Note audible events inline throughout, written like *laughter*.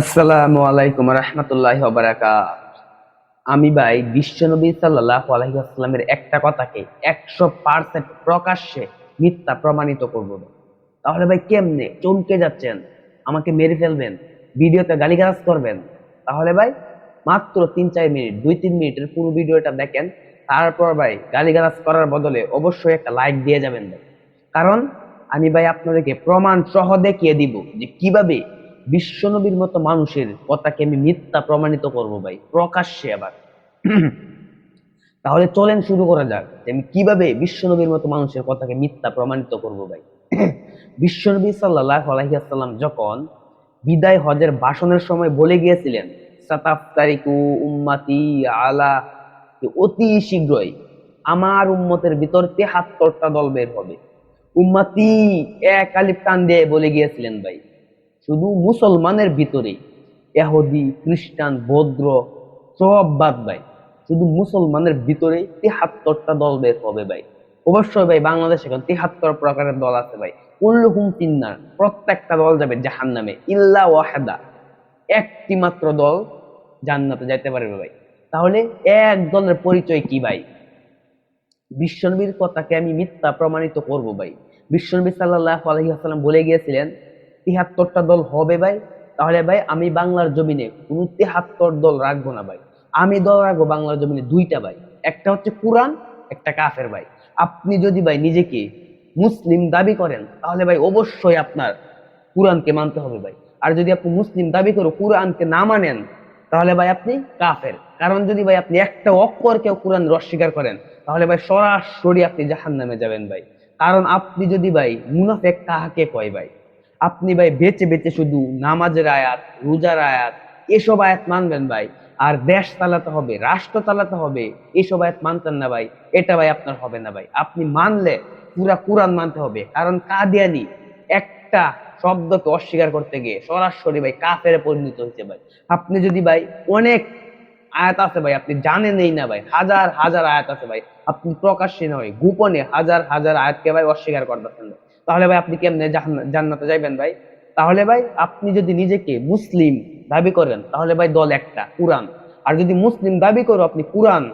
আসসালামু আলাইকুম রহমতুল্লাহ আমি ভাই বিশ্বনবী সাল্লাহ আলহিহাস্লামের একটা কথাকে একশো পার্সেন্ট প্রকাশ্যে মিথ্যা প্রমাণিত করব। তাহলে ভাই কেমনে? চমকে যাচ্ছেন, আমাকে মেরে ফেলবেন, ভিডিওতে গালিগালাজ করবেন। তাহলে ভাই মাত্র তিন চার মিনিট দুই তিন মিনিটের পুরো ভিডিওটা দেখেন, তারপর ভাই গালিগালাজ করার বদলে অবশ্যই একটা লাইক দিয়ে যাবেন ভাই। কারণ আমি ভাই আপনাদেরকে প্রমাণ সহ দেখিয়ে দিব যে কীভাবে বিশ্বনবীর মতো মানুষের কথাকে আমি মিথ্যা প্রমাণিত করব ভাই, প্রকাশ্যে আবার। *clears throat* তাহলে চলেন শুরু করা যাক আমি কীভাবে বিশ্বনবীর মতো মানুষের কথাকে মিথ্যা প্রমাণিত করব ভাই। *clears throat* বিশ্বনবী সাল্লাহ আলহিহাসাল্লাম যখন বিদায় হজের ভাষণের সময় বলে গিয়েছিলেন সাতাফ তারিকু উম্মাতি আলা অতি শীঘ্রই আমার উম্মতের ভিতর তেহাত্তরটা দল বের হবে। উম্মাতি এক আলিফ টান দিয়ে বলে গিয়েছিলেন ভাই। শুধু মুসলমানের ভিতরে এহুদি খ্রিস্টান, বৌদ্ধ সব বাদ ভাই। শুধু মুসলমানের ভিতরে তিহাত্তরটা দল বের হবে ভাই। অবশ্যই ভাই বাংলাদেশে এখন তিহাত্তর প্রকারের দল আছে ভাই। উল্লুকুম তিন্নার প্রত্যেকটা দল যাবে জাহান নামে ইল্লা ওয়াহেদা। একটি মাত্র দল জান্নাতে যাইতে পারবে ভাই। তাহলে এক দলের পরিচয় কি ভাই? বিশ্বনবীর কথাকে আমি মিথ্যা প্রমাণিত করব ভাই। বিশ্বনবী সাল্লাহ আলহিহাসাল্লাম বলে গিয়েছিলেন তিহাত্তরটা দল হবে ভাই। তাহলে ভাই আমি বাংলার জমিনে কোনো তিহাত্তর দল রাখব না ভাই। আমি দল রাখব বাংলার জমিনে দুইটা ভাই। একটা হচ্ছে কোরআন, একটা কাফের ভাই। আপনি যদি ভাই নিজেকে মুসলিম দাবি করেন, তাহলে ভাই অবশ্যই আপনার কোরআনকে মানতে হবে ভাই। আর যদি আপনি মুসলিম দাবি করে কোরআনকে না মানেন, তাহলে ভাই আপনি কাফের। কারণ যদি ভাই আপনি একটা অক্ষরকেও কোরআন অস্বীকার করেন, তাহলে ভাই সরাসরি আপনি জাহান নামে যাবেন ভাই। কারণ আপনি যদি ভাই মুনাফেক কাহাকে কয় ভাই? আপনি ভাই বেঁচে বেঁচে শুধু নামাজের আয়াত, রোজার আয়াত, এসব আয়াত মানবেন ভাই। আর দেশ চালাতে হবে, রাষ্ট্র চালাতে হবে, এসব আয়াত মানতেন না ভাই। এটা ভাই আপনার হবে না ভাই। আপনি মানলে পুরা কোরআন মানতে হবে। কারণ কাদিয়ানি একটা শব্দকে অস্বীকার করতে গিয়ে সরাসরি ভাই কাফের পরিণত হয়েছে ভাই। আপনি যদি ভাই অনেক আয়াত আছে ভাই, আপনি জানেনই না ভাই। হাজার হাজার আয়াত আছে ভাই। আপনি প্রকাশ্যে নয়, গোপনে হাজার হাজার আয়াতকে ভাই অস্বীকার করতেছেন। ভাই। তাহলে ভাই আপনি কেমনে জান্নাতে যাইবেন ভাই? তাহলে ভাই আপনি যদি নিজেকে মুসলিম দাবি করেন, তাহলে ভাই দল একটা, কোরআন। আর যদি মুসলিম দাবি করো আপনি কোরআন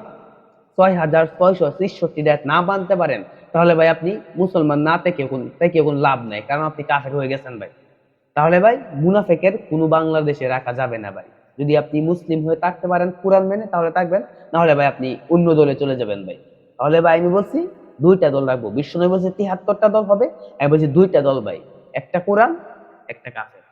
ছয় হাজার ছয়শো ছেষট্টি আয়াত না মানতে পারেন, তাহলে ভাই আপনি মুসলমান না থেকে কোন থেকে কোনো লাভ নাই, কারণ আপনি কাফের হয়ে গেছেন ভাই। তাহলে ভাই মুনাফেকের কোনো বাংলাদেশে রাখা যাবে না ভাই। যদি আপনি মুসলিম হয়ে থাকতে পারেন কোরআন মেনে, তাহলে থাকবেন। নাহলে ভাই আপনি অন্য দলে চলে যাবেন ভাই। তাহলে ভাই আমি বলছি দুইটা দল রাখব। বিশ্ব নয় বলছে তিহাত্তরটা দল হবে আমি বলছি দুইটা দল ভাই। একটা কোরআন, একটা কাফের।